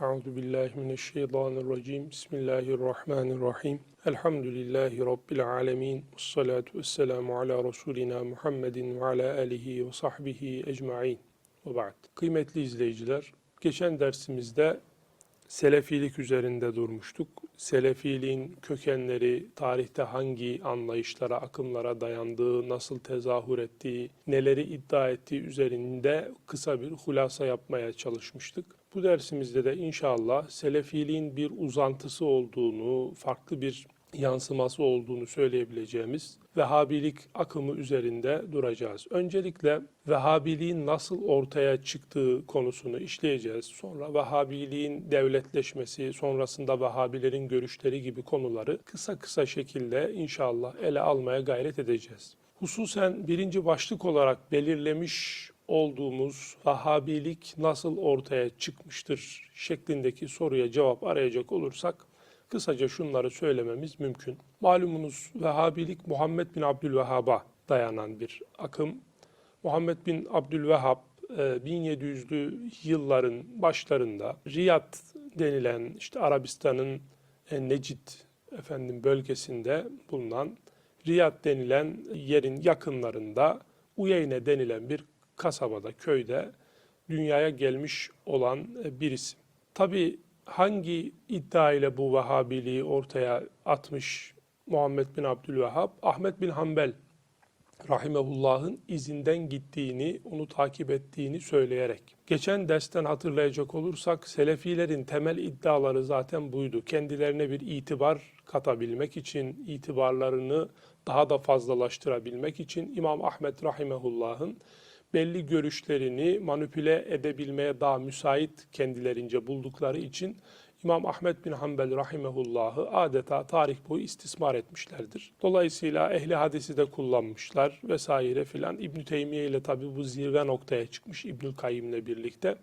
Euzu billahi mineşşeytanirracim. Bismillahirrahmanirrahim. Elhamdülillahi rabbil alamin. Ves salatu vesselamu ala rasulina Muhammedin ve ala alihi ve sahbihi ecmaîn. Ve ba'd. Kıymetli izleyiciler, geçen dersimizde Selefilik üzerinde durmuştuk. Selefiliğin kökenleri, tarihte hangi anlayışlara, akımlara dayandığı, nasıl tezahür ettiği, neleri iddia ettiği üzerinde kısa bir hulasa yapmaya çalışmıştık. Bu dersimizde de inşallah Selefiliğin bir uzantısı olduğunu, farklı bir yansıması olduğunu söyleyebileceğimiz Vehhabilik akımı üzerinde duracağız. Öncelikle Vehhabiliğin nasıl ortaya çıktığı konusunu işleyeceğiz. Sonra Vehhabiliğin devletleşmesi, sonrasında Vehhabilerin görüşleri gibi konuları kısa kısa şekilde inşallah ele almaya gayret edeceğiz. Hususen birinci başlık olarak belirlemiş olduğumuz Vahhabilik nasıl ortaya çıkmıştır şeklindeki soruya cevap arayacak olursak kısaca şunları söylememiz mümkün. Malumunuz Vehhabilik Muhammed bin Abdülvehhab'a dayanan bir akım. Muhammed bin Abdülvehhab 1700'lü yılların başlarında Riyad denilen işte Arabistan'ın Necid efendim bölgesinde bulunan Riyad denilen yerin yakınlarında Uyeyne denilen bir kasabada, köyde dünyaya gelmiş olan birisi. Tabi hangi iddia ile bu Vehhabiliği ortaya atmış Muhammed bin Abdülvehhab? Ahmet bin Hanbel rahimehullah'ın izinden gittiğini, onu takip ettiğini söyleyerek. Geçen dersten hatırlayacak olursak Selefilerin temel iddiaları zaten buydu. Kendilerine bir itibar katabilmek için, itibarlarını daha da fazlalaştırabilmek için İmam Ahmet rahimehullah'ın belli görüşlerini manipüle edebilmeye daha müsait kendilerince buldukları için İmam Ahmet bin Hanbel rahimehullah'ı adeta tarih boyu istismar etmişlerdir. Dolayısıyla ehli hadisi de kullanmışlar vesaire filan. İbn Teymiye ile tabi bu zirve noktaya çıkmış İbnül Kayyim'le birlikte.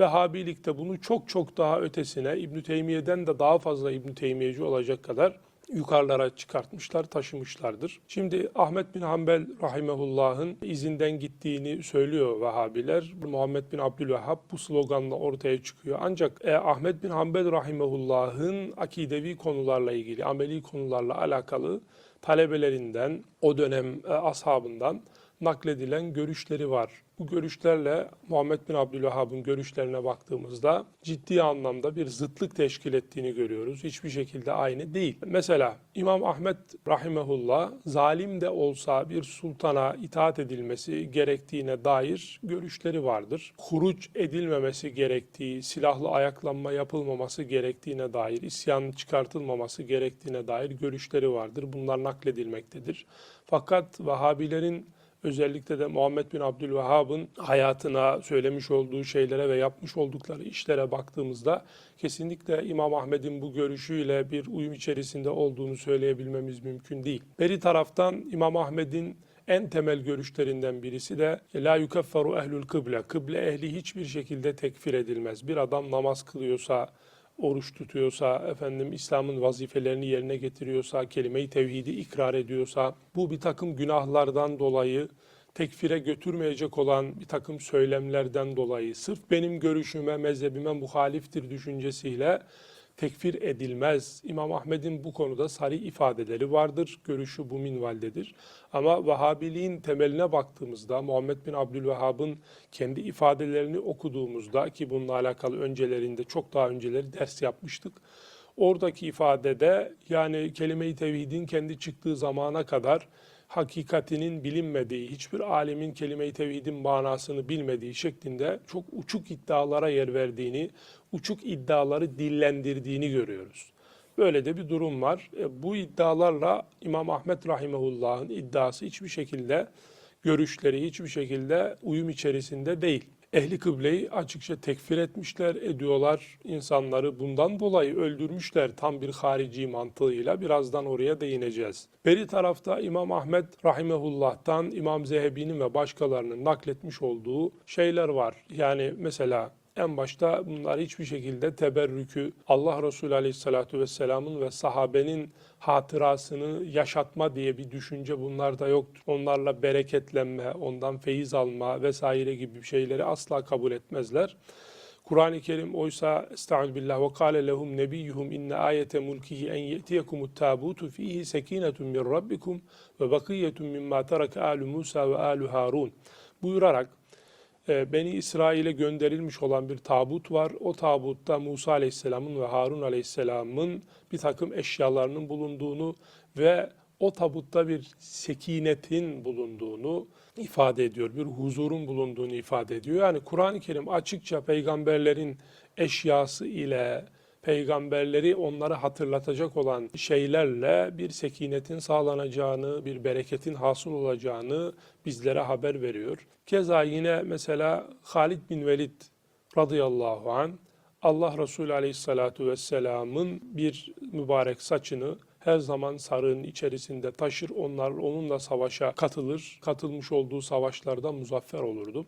Vehhabilikte bunu çok çok daha ötesine İbn Teymiye'den de daha fazla İbn Teymiyeci olacak kadar yukarılara çıkartmışlar, taşımışlardır. Şimdi Ahmet bin Hanbel rahimehullah'ın izinden gittiğini söylüyor Vehhabiler. Muhammed bin Abdülvehhab bu sloganla ortaya çıkıyor. Ancak e, Ahmet bin Hanbel rahimehullah'ın akidevi konularla ilgili, ameli konularla alakalı talebelerinden, o dönem e, ashabından nakledilen görüşleri var. Bu görüşlerle Muhammed bin Abdülvehhab'ın görüşlerine baktığımızda ciddi anlamda bir zıtlık teşkil ettiğini görüyoruz. Hiçbir şekilde aynı değil. Mesela İmam Ahmet rahimehullah zalim de olsa bir sultana itaat edilmesi gerektiğine dair görüşleri vardır. Huruç edilmemesi gerektiği, silahlı ayaklanma yapılmaması gerektiğine dair, isyan çıkartılmaması gerektiğine dair görüşleri vardır. Bunlar nakledilmektedir. Fakat Vahabilerin özellikle de Muhammed bin Abdülvehhab'ın hayatına söylemiş olduğu şeylere ve yapmış oldukları işlere baktığımızda kesinlikle İmam Ahmed'in bu görüşüyle bir uyum içerisinde olduğunu söyleyebilmemiz mümkün değil. Beri taraftan İmam Ahmed'in en temel görüşlerinden birisi de la yukeffaru ehlül kıble. Kıble ehli hiçbir şekilde tekfir edilmez. Bir adam namaz kılıyorsa, oruç tutuyorsa, efendim İslam'ın vazifelerini yerine getiriyorsa, kelime-i tevhidi ikrar ediyorsa, bu bir takım günahlardan dolayı tekfire götürmeyecek olan bir takım söylemlerden dolayı sırf benim görüşüme, mezhebime muhaliftir düşüncesiyle tekfir edilmez. İmam Ahmed'in bu konuda sarı ifadeleri vardır. Görüşü bu minvaldedir. Ama Vahabiliğin temeline baktığımızda Muhammed bin Abdülvehhab'ın kendi ifadelerini okuduğumuzda ki bununla alakalı öncelerinde çok daha önceleri ders yapmıştık. Oradaki ifadede yani kelime-i tevhidin kendi çıktığı zamana kadar hakikatinin bilinmediği, hiçbir alimin kelime-i tevhidin manasını bilmediği şeklinde çok uçuk iddialara yer verdiğini, uçuk iddiaları dillendirdiğini görüyoruz. Böyle de bir durum var. E, bu iddialarla İmam Ahmet Rahimehullah'ın iddiası hiçbir şekilde, görüşleri hiçbir şekilde uyum içerisinde değil ehli kıbleyi açıkça tekfir etmişler, ediyorlar. insanları bundan dolayı öldürmüşler tam bir harici mantığıyla. Birazdan oraya değineceğiz. Beri tarafta İmam Ahmet Rahimehullah'tan İmam Zehebi'nin ve başkalarının nakletmiş olduğu şeyler var. Yani mesela en başta bunlar hiçbir şekilde teberrükü Allah Resulü Aleyhisselatü Vesselam'ın ve sahabenin hatırasını yaşatma diye bir düşünce bunlarda yoktur. Onlarla bereketlenme, ondan feyiz alma vesaire gibi şeyleri asla kabul etmezler. Kur'an-ı Kerim oysa estaizu billah ve kâle lehum nebiyyuhum inne ayete mulkihi en ye'tiyekumut tabutu fihi sekinetun min rabbikum ve bakiyetun mimma terake alu Musa ve alu Harun buyurarak Beni İsrail'e gönderilmiş olan bir tabut var. O tabutta Musa Aleyhisselam'ın ve Harun Aleyhisselam'ın bir takım eşyalarının bulunduğunu ve o tabutta bir sekinetin bulunduğunu ifade ediyor. Bir huzurun bulunduğunu ifade ediyor. Yani Kur'an-ı Kerim açıkça peygamberlerin eşyası ile peygamberleri onları hatırlatacak olan şeylerle bir sekinetin sağlanacağını, bir bereketin hasıl olacağını bizlere haber veriyor. Keza yine mesela Halid bin Velid radıyallahu an Allah Resulü aleyhissalatu vesselamın bir mübarek saçını her zaman sarığın içerisinde taşır. Onlar onunla savaşa katılır. Katılmış olduğu savaşlarda muzaffer olurdu.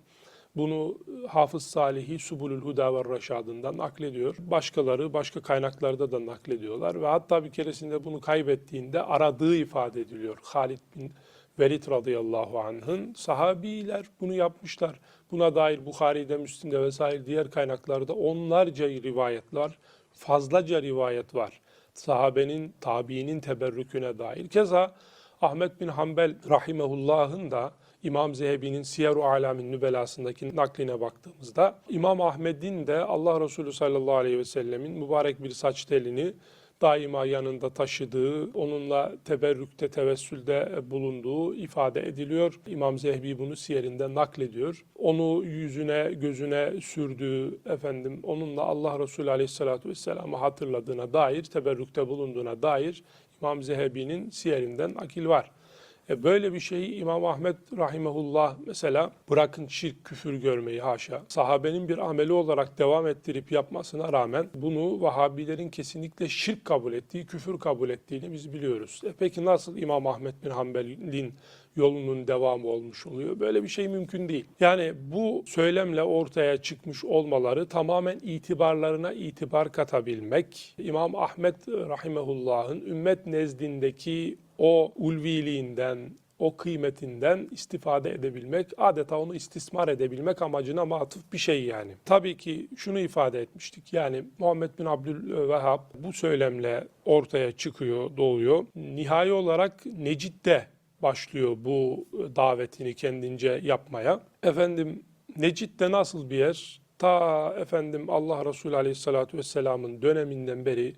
Bunu Hafız Salihi Subulül Huda ve Raşad'ından naklediyor. Başkaları başka kaynaklarda da naklediyorlar ve hatta bir keresinde bunu kaybettiğinde aradığı ifade ediliyor. Halid bin Velid radıyallahu anh'ın sahabiler bunu yapmışlar. Buna dair Bukhari'de, Müslim'de vesaire diğer kaynaklarda onlarca rivayet var. Fazlaca rivayet var. Sahabenin, tabiinin teberrüküne dair. Keza Ahmet bin Hanbel rahimehullah'ın da İmam Zehebi'nin Siyer-u Alamin Nübelasındaki nakline baktığımızda İmam Ahmet'in de Allah Resulü sallallahu aleyhi ve sellemin mübarek bir saç telini daima yanında taşıdığı, onunla teberrükte, tevessülde bulunduğu ifade ediliyor. İmam Zehbi bunu siyerinde naklediyor. Onu yüzüne, gözüne sürdüğü, efendim onunla Allah Resulü Aleyhisselatü Vesselam'ı hatırladığına dair, teberrükte bulunduğuna dair İmam Zehebi'nin siyerinden akil var. E böyle bir şeyi İmam Ahmet rahimehullah mesela bırakın şirk küfür görmeyi haşa. Sahabenin bir ameli olarak devam ettirip yapmasına rağmen bunu Vahabilerin kesinlikle şirk kabul ettiği, küfür kabul ettiğini biz biliyoruz. E peki nasıl İmam Ahmet bin Hanbel'in yolunun devamı olmuş oluyor. Böyle bir şey mümkün değil. Yani bu söylemle ortaya çıkmış olmaları tamamen itibarlarına itibar katabilmek, İmam Ahmet rahimehullah'ın ümmet nezdindeki o ulviliğinden, o kıymetinden istifade edebilmek, adeta onu istismar edebilmek amacına matıf bir şey yani. Tabii ki şunu ifade etmiştik. Yani Muhammed bin Abdülvehhab bu söylemle ortaya çıkıyor, doğuyor. Nihai olarak Necid'de başlıyor bu davetini kendince yapmaya. Efendim Necid'de nasıl bir yer? Ta efendim Allah Resulü Aleyhisselatü Vesselam'ın döneminden beri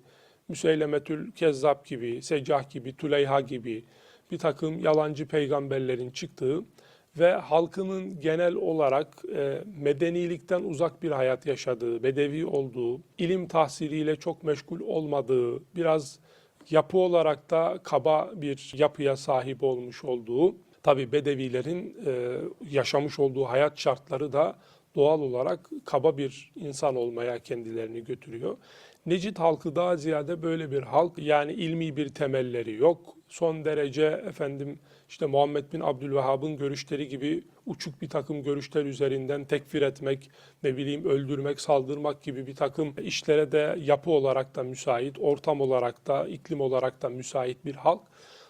Müseylemetül Kezzab gibi, Secah gibi, Tüleyha gibi bir takım yalancı peygamberlerin çıktığı ve halkının genel olarak e, medenilikten uzak bir hayat yaşadığı, bedevi olduğu, ilim tahsiliyle çok meşgul olmadığı, biraz yapı olarak da kaba bir yapıya sahip olmuş olduğu, tabi bedevilerin e, yaşamış olduğu hayat şartları da doğal olarak kaba bir insan olmaya kendilerini götürüyor. Necid halkı daha ziyade böyle bir halk yani ilmi bir temelleri yok. Son derece efendim işte Muhammed bin Abdülvehhab'ın görüşleri gibi uçuk bir takım görüşler üzerinden tekfir etmek, ne bileyim öldürmek, saldırmak gibi bir takım işlere de yapı olarak da müsait, ortam olarak da, iklim olarak da müsait bir halk.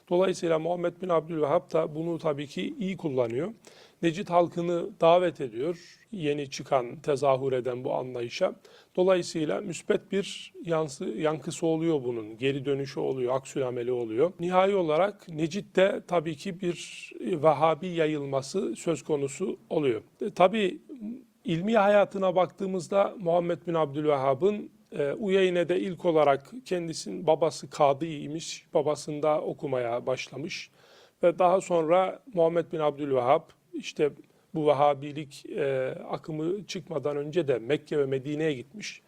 Dolayısıyla Muhammed bin Abdülvehhab da bunu tabii ki iyi kullanıyor. Necid halkını davet ediyor yeni çıkan, tezahür eden bu anlayışa. Dolayısıyla müspet bir yansı, yankısı oluyor bunun, geri dönüşü oluyor, aksül ameli oluyor. Nihai olarak Necid'de tabii ki bir Vahabi yayılması söz konusu oluyor. E, tabii ilmi hayatına baktığımızda Muhammed bin Abdülvehhab'ın e, Uyeyne'de ilk olarak kendisinin babası kadıymış, babasında okumaya başlamış ve daha sonra Muhammed bin Abdülvehhab işte bu Vahabilik e, akımı çıkmadan önce de Mekke ve Medine'ye gitmiş.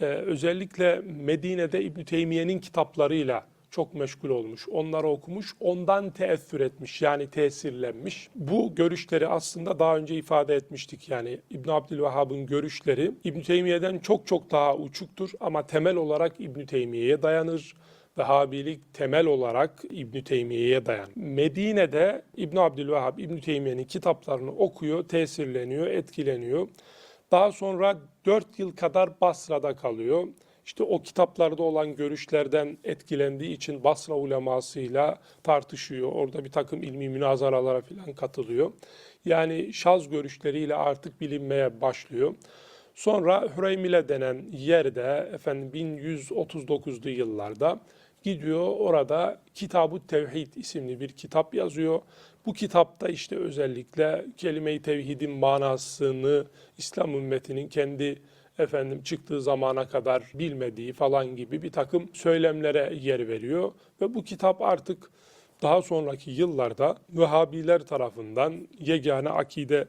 E, özellikle Medine'de İbn Teymiye'nin kitaplarıyla çok meşgul olmuş. Onları okumuş, ondan teessür etmiş yani tesirlenmiş. Bu görüşleri aslında daha önce ifade etmiştik. Yani İbn Abdülvehhab'ın görüşleri İbn Teymiye'den çok çok daha uçuktur ama temel olarak İbn Teymiye'ye dayanır. Vehhabilik temel olarak İbn Teymiye'ye dayan. Medine'de İbn Abdülvehhab İbn Teymiye'nin kitaplarını okuyor, tesirleniyor, etkileniyor. Daha sonra 4 yıl kadar Basra'da kalıyor. İşte o kitaplarda olan görüşlerden etkilendiği için Basra ulemasıyla tartışıyor. Orada bir takım ilmi münazaralara falan katılıyor. Yani şaz görüşleriyle artık bilinmeye başlıyor. Sonra Hüreymile denen yerde efendim 1139'lu yıllarda gidiyor orada Kitab-ı Tevhid isimli bir kitap yazıyor. Bu kitapta işte özellikle kelime-i tevhidin manasını İslam ümmetinin kendi efendim çıktığı zamana kadar bilmediği falan gibi bir takım söylemlere yer veriyor ve bu kitap artık daha sonraki yıllarda Vehhabiler tarafından yegane akide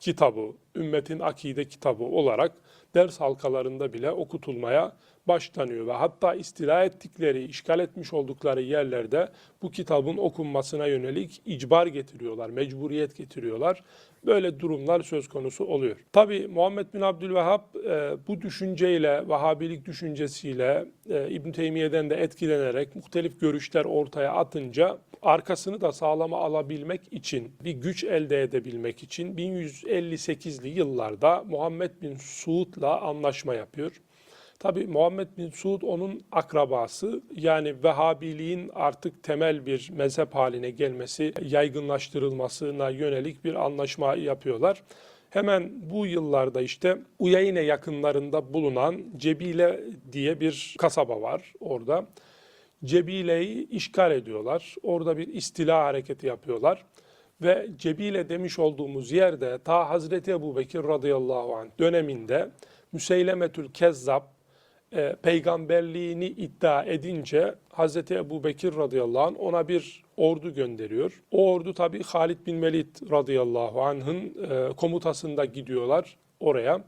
kitabı, ümmetin akide kitabı olarak ders halkalarında bile okutulmaya başlanıyor ve hatta istila ettikleri, işgal etmiş oldukları yerlerde bu kitabın okunmasına yönelik icbar getiriyorlar, mecburiyet getiriyorlar. Böyle durumlar söz konusu oluyor. Tabi Muhammed bin Abdülvehhab e, bu düşünceyle, Vahabilik düşüncesiyle e, İbn Teymiye'den de etkilenerek muhtelif görüşler ortaya atınca arkasını da sağlama alabilmek için, bir güç elde edebilmek için 1158'li yıllarda Muhammed bin Suud'la anlaşma yapıyor. Tabi Muhammed bin Suud onun akrabası yani Vehhabiliğin artık temel bir mezhep haline gelmesi, yaygınlaştırılmasına yönelik bir anlaşma yapıyorlar. Hemen bu yıllarda işte Uyeyne yakınlarında bulunan Cebile diye bir kasaba var orada. Cebile'yi işgal ediyorlar. Orada bir istila hareketi yapıyorlar. Ve Cebile demiş olduğumuz yerde ta Hazreti Ebu Bekir radıyallahu anh döneminde Müseylemetül Kezzab e, peygamberliğini iddia edince Hazreti Ebu Bekir radıyallahu anh ona bir ordu gönderiyor. O ordu tabi Halid bin Velid radıyallahu anh'ın e, komutasında gidiyorlar oraya.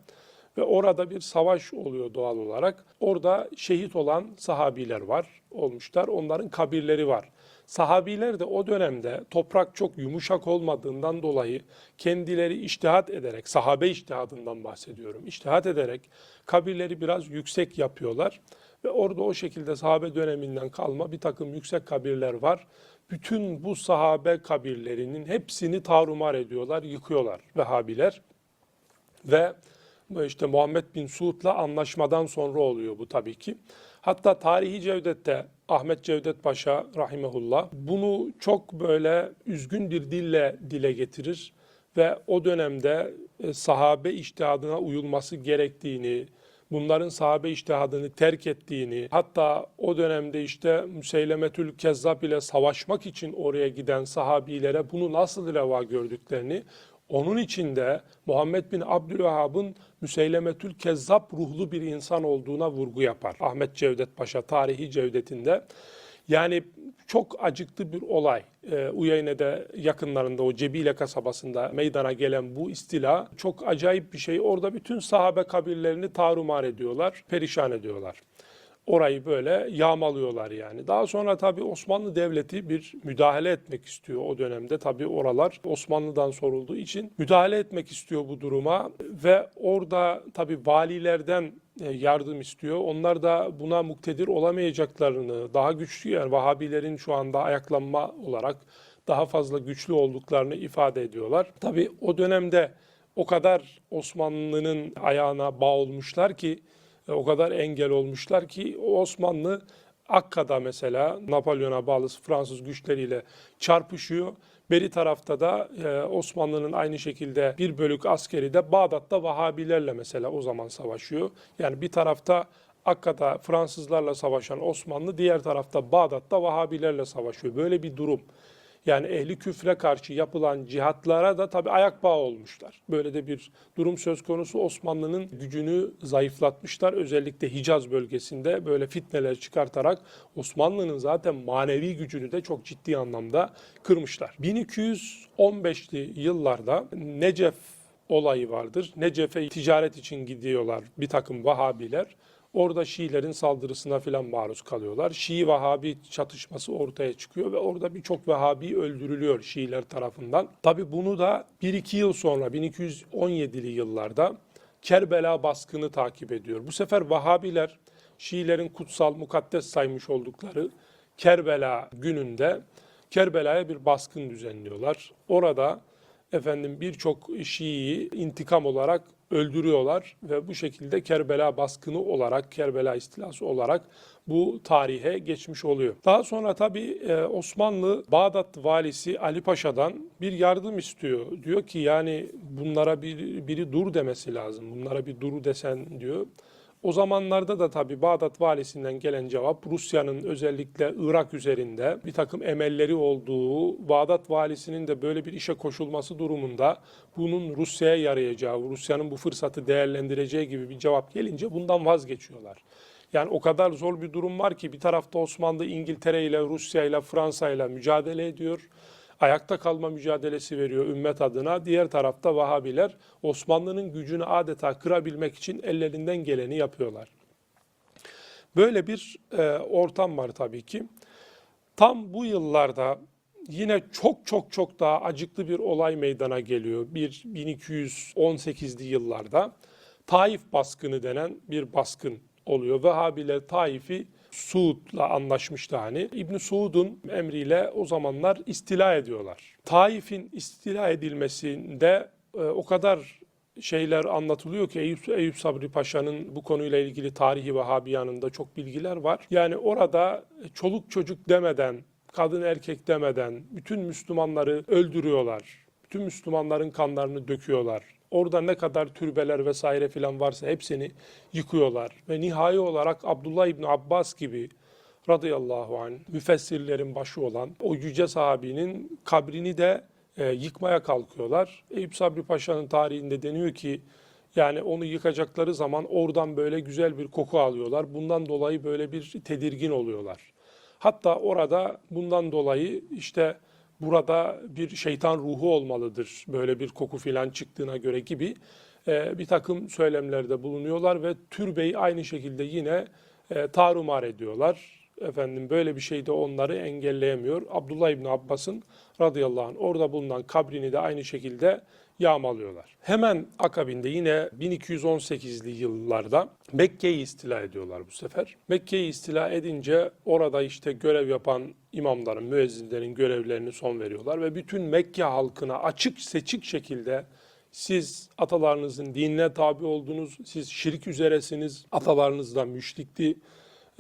Ve orada bir savaş oluyor doğal olarak. Orada şehit olan sahabiler var, olmuşlar. Onların kabirleri var. Sahabiler de o dönemde toprak çok yumuşak olmadığından dolayı kendileri iştihat ederek, sahabe iştihadından bahsediyorum, iştihat ederek kabirleri biraz yüksek yapıyorlar. Ve orada o şekilde sahabe döneminden kalma bir takım yüksek kabirler var. Bütün bu sahabe kabirlerinin hepsini tarumar ediyorlar, yıkıyorlar Vehhabiler. Ve işte Muhammed bin Suud'la anlaşmadan sonra oluyor bu tabii ki. Hatta Tarihi Cevdet'te Ahmet Cevdet Paşa rahimehullah bunu çok böyle üzgün bir dille dile getirir ve o dönemde e, sahabe iştihadına uyulması gerektiğini, bunların sahabe iştihadını terk ettiğini, hatta o dönemde işte Müseylemetül Kezzab ile savaşmak için oraya giden sahabilere bunu nasıl reva gördüklerini, onun içinde Muhammed bin Abdülvehhab'ın Müseylemetül Kezzab ruhlu bir insan olduğuna vurgu yapar. Ahmet Cevdet Paşa tarihi Cevdet'inde. Yani çok acıklı bir olay. Ee, Uyeyne'de yakınlarında o Cebile kasabasında meydana gelen bu istila çok acayip bir şey. Orada bütün sahabe kabirlerini tarumar ediyorlar, perişan ediyorlar orayı böyle yağmalıyorlar yani. Daha sonra tabii Osmanlı Devleti bir müdahale etmek istiyor o dönemde. Tabii oralar Osmanlı'dan sorulduğu için müdahale etmek istiyor bu duruma ve orada tabii valilerden e, yardım istiyor. Onlar da buna muktedir olamayacaklarını, daha güçlü yani Vahabilerin şu anda ayaklanma olarak daha fazla güçlü olduklarını ifade ediyorlar. Tabii o dönemde o kadar Osmanlı'nın ayağına bağ olmuşlar ki o kadar engel olmuşlar ki Osmanlı Akka'da mesela Napolyon'a bağlı Fransız güçleriyle çarpışıyor. Beri tarafta da e, Osmanlı'nın aynı şekilde bir bölük askeri de Bağdat'ta Vahabilerle mesela o zaman savaşıyor. Yani bir tarafta Akka'da Fransızlarla savaşan Osmanlı, diğer tarafta Bağdat'ta Vahabilerle savaşıyor. Böyle bir durum. Yani ehli küfre karşı yapılan cihatlara da tabi ayak bağı olmuşlar. Böyle de bir durum söz konusu Osmanlı'nın gücünü zayıflatmışlar. Özellikle Hicaz bölgesinde böyle fitneler çıkartarak Osmanlı'nın zaten manevi gücünü de çok ciddi anlamda kırmışlar. 1215'li yıllarda Necef olayı vardır. Necef'e ticaret için gidiyorlar bir takım Vahabiler. Orada Şiilerin saldırısına filan maruz kalıyorlar. Şii-Vahabi çatışması ortaya çıkıyor ve orada birçok Vahabi öldürülüyor Şiiler tarafından. Tabi bunu da 1-2 yıl sonra 1217'li yıllarda Kerbela baskını takip ediyor. Bu sefer Vahabiler Şiilerin kutsal, mukaddes saymış oldukları Kerbela gününde Kerbela'ya bir baskın düzenliyorlar. Orada efendim birçok Şii'yi intikam olarak öldürüyorlar ve bu şekilde Kerbela baskını olarak, Kerbela istilası olarak bu tarihe geçmiş oluyor. Daha sonra tabii e, Osmanlı Bağdat valisi Ali Paşa'dan bir yardım istiyor. Diyor ki yani bunlara bir, biri dur demesi lazım. Bunlara bir dur desen diyor. O zamanlarda da tabii Bağdat valisinden gelen cevap Rusya'nın özellikle Irak üzerinde bir takım emelleri olduğu, Bağdat valisinin de böyle bir işe koşulması durumunda bunun Rusya'ya yarayacağı, Rusya'nın bu fırsatı değerlendireceği gibi bir cevap gelince bundan vazgeçiyorlar. Yani o kadar zor bir durum var ki bir tarafta Osmanlı İngiltere ile Rusya ile Fransa ile mücadele ediyor. Ayakta kalma mücadelesi veriyor ümmet adına. Diğer tarafta Vahabiler Osmanlı'nın gücünü adeta kırabilmek için ellerinden geleni yapıyorlar. Böyle bir e, ortam var tabii ki. Tam bu yıllarda yine çok çok çok daha acıklı bir olay meydana geliyor. Bir 1218'li yıllarda Taif baskını denen bir baskın oluyor. Vehhabiler Taif'i Suud'la anlaşmıştı hani. İbn Suud'un emriyle o zamanlar istila ediyorlar. Taif'in istila edilmesinde e, o kadar şeyler anlatılıyor ki Eyüp, Eyüp Sabri Paşa'nın bu konuyla ilgili tarihi Vahabiyanın da çok bilgiler var. Yani orada çoluk çocuk demeden, kadın erkek demeden bütün Müslümanları öldürüyorlar. Bütün Müslümanların kanlarını döküyorlar. Orada ne kadar türbeler vesaire filan varsa hepsini yıkıyorlar. Ve nihai olarak Abdullah İbni Abbas gibi radıyallahu anh müfessirlerin başı olan o yüce sahabinin kabrini de e, yıkmaya kalkıyorlar. Eyüp Sabri Paşa'nın tarihinde deniyor ki yani onu yıkacakları zaman oradan böyle güzel bir koku alıyorlar. Bundan dolayı böyle bir tedirgin oluyorlar. Hatta orada bundan dolayı işte burada bir şeytan ruhu olmalıdır. Böyle bir koku filan çıktığına göre gibi e, bir takım söylemlerde bulunuyorlar ve türbeyi aynı şekilde yine e, tarumar ediyorlar. Efendim böyle bir şey de onları engelleyemiyor. Abdullah İbni Abbas'ın radıyallahu anh orada bulunan kabrini de aynı şekilde yağmalıyorlar. Hemen akabinde yine 1218'li yıllarda Mekke'yi istila ediyorlar bu sefer. Mekke'yi istila edince orada işte görev yapan imamların, müezzinlerin görevlerini son veriyorlar ve bütün Mekke halkına açık seçik şekilde siz atalarınızın dinine tabi oldunuz, siz şirk üzeresiniz, atalarınız da müşrikti,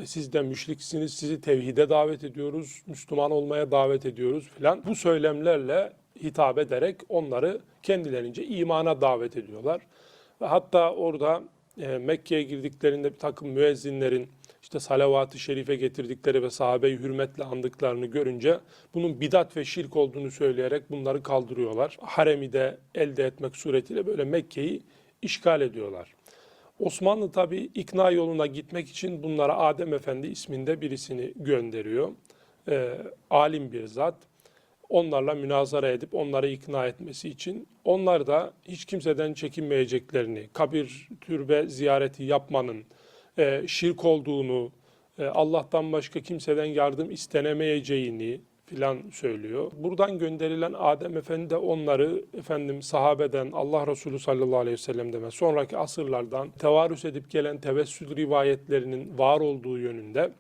siz de müşriksiniz, sizi tevhide davet ediyoruz, Müslüman olmaya davet ediyoruz filan. Bu söylemlerle hitap ederek onları kendilerince imana davet ediyorlar. Ve hatta orada e, Mekke'ye girdiklerinde bir takım müezzinlerin işte salavat-ı şerife getirdikleri ve sahabeyi hürmetle andıklarını görünce bunun bidat ve şirk olduğunu söyleyerek bunları kaldırıyorlar. Haremi de elde etmek suretiyle böyle Mekke'yi işgal ediyorlar. Osmanlı tabi ikna yoluna gitmek için bunlara Adem Efendi isminde birisini gönderiyor. E, alim bir zat onlarla münazara edip onları ikna etmesi için onlar da hiç kimseden çekinmeyeceklerini, kabir türbe ziyareti yapmanın e, şirk olduğunu, e, Allah'tan başka kimseden yardım istenemeyeceğini filan söylüyor. Buradan gönderilen Adem Efendi de onları efendim sahabeden, Allah Resulü sallallahu aleyhi ve sellem'den ve sonraki asırlardan tevarüs edip gelen tevessül rivayetlerinin var olduğu yönünde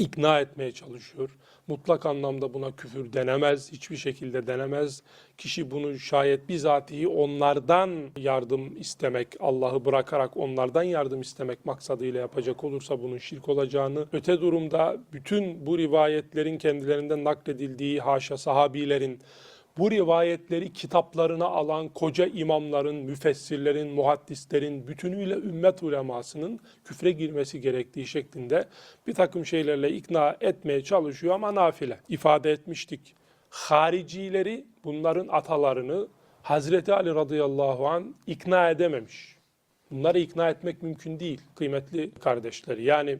ikna etmeye çalışıyor. Mutlak anlamda buna küfür denemez, hiçbir şekilde denemez. Kişi bunu şayet bizatihi onlardan yardım istemek, Allah'ı bırakarak onlardan yardım istemek maksadıyla yapacak olursa bunun şirk olacağını, öte durumda bütün bu rivayetlerin kendilerinden nakledildiği haşa sahabilerin bu rivayetleri kitaplarına alan koca imamların, müfessirlerin, muhaddislerin, bütünüyle ümmet ulemasının küfre girmesi gerektiği şeklinde bir takım şeylerle ikna etmeye çalışıyor ama nafile. ifade etmiştik. Haricileri, bunların atalarını Hazreti Ali radıyallahu an ikna edememiş. Bunları ikna etmek mümkün değil kıymetli kardeşleri. Yani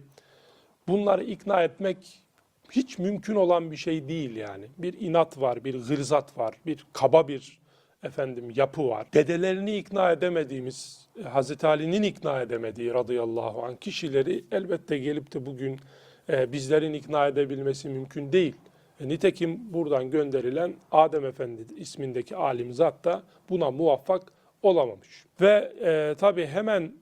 bunları ikna etmek hiç mümkün olan bir şey değil yani. Bir inat var, bir gırzat var, bir kaba bir efendim yapı var. Dedelerini ikna edemediğimiz, Hazreti Ali'nin ikna edemediği radıyallahu anh kişileri elbette gelip de bugün e, bizlerin ikna edebilmesi mümkün değil. E, nitekim buradan gönderilen Adem Efendi ismindeki alim zat da buna muvaffak olamamış. Ve e, tabi hemen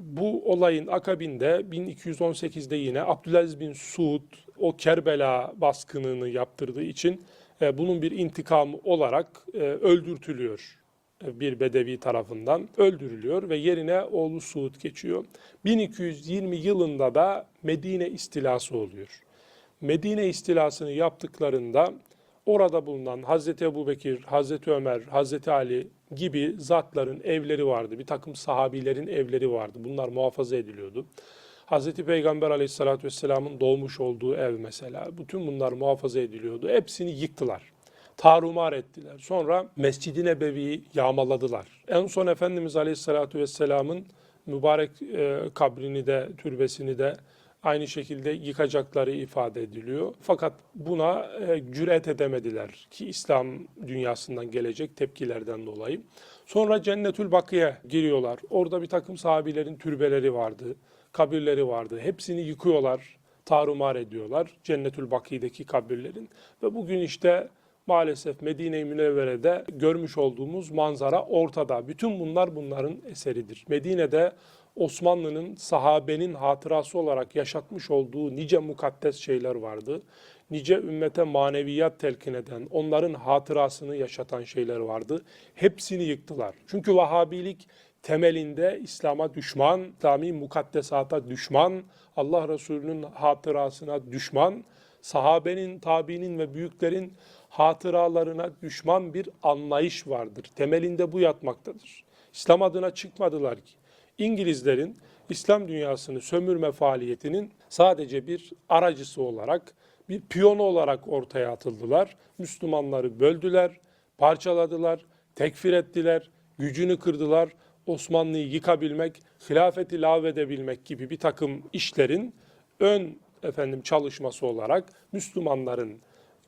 bu olayın akabinde 1218'de yine Abdülaziz bin Suud o Kerbela baskınını yaptırdığı için e, bunun bir intikamı olarak e, öldürtülüyor e, bir bedevi tarafından öldürülüyor ve yerine oğlu Suud geçiyor. 1220 yılında da Medine istilası oluyor. Medine istilasını yaptıklarında orada bulunan Hazreti Ebubekir, Hazreti Ömer, Hazreti Ali gibi zatların evleri vardı. Bir takım sahabilerin evleri vardı. Bunlar muhafaza ediliyordu. Hazreti Peygamber aleyhissalatü vesselamın doğmuş olduğu ev mesela. Bütün bunlar muhafaza ediliyordu. Hepsini yıktılar. Tarumar ettiler. Sonra Mescid-i Nebevi'yi yağmaladılar. En son Efendimiz aleyhissalatü vesselamın mübarek e, kabrini de, türbesini de aynı şekilde yıkacakları ifade ediliyor. Fakat buna e, cüret edemediler ki İslam dünyasından gelecek tepkilerden dolayı. Sonra Cennetül Bakı'ya giriyorlar. Orada bir takım sahabilerin türbeleri vardı, kabirleri vardı. Hepsini yıkıyorlar, tarumar ediyorlar Cennetül Bakı'daki kabirlerin. Ve bugün işte maalesef Medine-i Münevvere'de görmüş olduğumuz manzara ortada. Bütün bunlar bunların eseridir. Medine'de Osmanlı'nın sahabenin hatırası olarak yaşatmış olduğu nice mukaddes şeyler vardı. Nice ümmete maneviyat telkin eden, onların hatırasını yaşatan şeyler vardı. Hepsini yıktılar. Çünkü Vahabilik temelinde İslam'a düşman, İslami mukaddesata düşman, Allah Resulü'nün hatırasına düşman, sahabenin, tabiinin ve büyüklerin hatıralarına düşman bir anlayış vardır. Temelinde bu yatmaktadır. İslam adına çıkmadılar ki. İngilizlerin İslam dünyasını sömürme faaliyetinin sadece bir aracısı olarak, bir piyonu olarak ortaya atıldılar. Müslümanları böldüler, parçaladılar, tekfir ettiler, gücünü kırdılar. Osmanlı'yı yıkabilmek, hilafeti lağvedebilmek gibi bir takım işlerin ön efendim çalışması olarak Müslümanların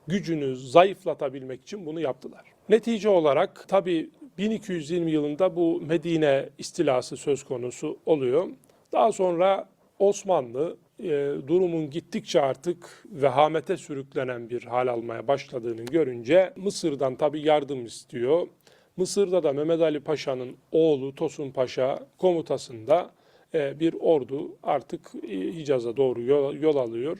gücünü zayıflatabilmek için bunu yaptılar. Netice olarak tabi 1220 yılında bu Medine istilası söz konusu oluyor. Daha sonra Osmanlı e, durumun gittikçe artık vehamete sürüklenen bir hal almaya başladığını görünce Mısır'dan tabi yardım istiyor. Mısır'da da Mehmet Ali Paşa'nın oğlu Tosun Paşa komutasında bir ordu artık e, Hicaz'a doğru yol, yol alıyor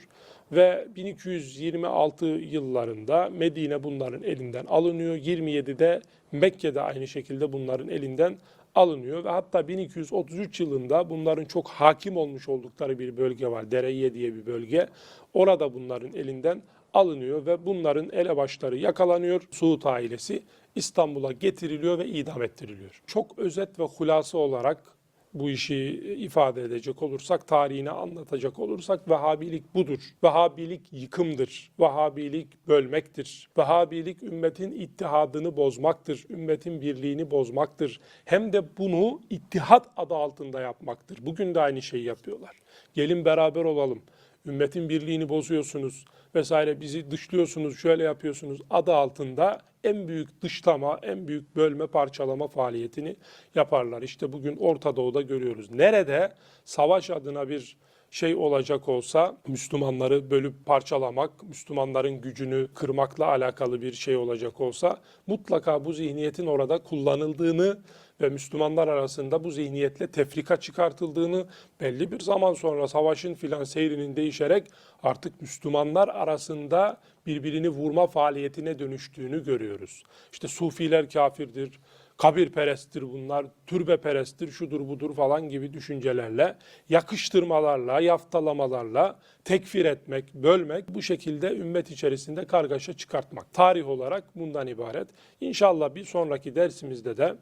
ve 1226 yıllarında Medine bunların elinden alınıyor. 27'de Mekke'de aynı şekilde bunların elinden alınıyor ve hatta 1233 yılında bunların çok hakim olmuş oldukları bir bölge var. Dereye diye bir bölge. Orada bunların elinden alınıyor ve bunların elebaşları yakalanıyor. Suud ailesi İstanbul'a getiriliyor ve idam ettiriliyor. Çok özet ve hulası olarak bu işi ifade edecek olursak, tarihini anlatacak olursak Vehhabilik budur. Vehhabilik yıkımdır. Vehhabilik bölmektir. Vehhabilik ümmetin ittihadını bozmaktır. Ümmetin birliğini bozmaktır. Hem de bunu ittihat adı altında yapmaktır. Bugün de aynı şeyi yapıyorlar. Gelin beraber olalım. Ümmetin birliğini bozuyorsunuz vesaire bizi dışlıyorsunuz, şöyle yapıyorsunuz adı altında en büyük dışlama, en büyük bölme, parçalama faaliyetini yaparlar. İşte bugün Orta Doğu'da görüyoruz. Nerede savaş adına bir şey olacak olsa Müslümanları bölüp parçalamak, Müslümanların gücünü kırmakla alakalı bir şey olacak olsa mutlaka bu zihniyetin orada kullanıldığını ve Müslümanlar arasında bu zihniyetle tefrika çıkartıldığını belli bir zaman sonra savaşın filan seyrinin değişerek artık Müslümanlar arasında birbirini vurma faaliyetine dönüştüğünü görüyoruz. İşte Sufiler kafirdir, kabirperesttir bunlar, türbeperesttir, şudur budur falan gibi düşüncelerle, yakıştırmalarla, yaftalamalarla tekfir etmek, bölmek, bu şekilde ümmet içerisinde kargaşa çıkartmak. Tarih olarak bundan ibaret. İnşallah bir sonraki dersimizde de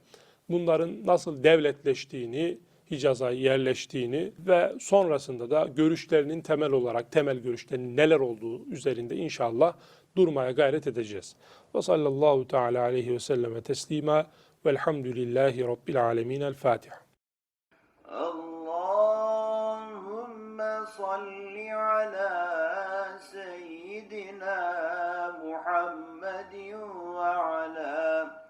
bunların nasıl devletleştiğini, Hicaz'a yerleştiğini ve sonrasında da görüşlerinin temel olarak temel görüşlerinin neler olduğu üzerinde inşallah durmaya gayret edeceğiz. Ve sallallahu teala aleyhi ve selleme teslima velhamdülillahi rabbil alemin. El Fatiha. Allahümme salli ala seyyidina Muhammedin ve ala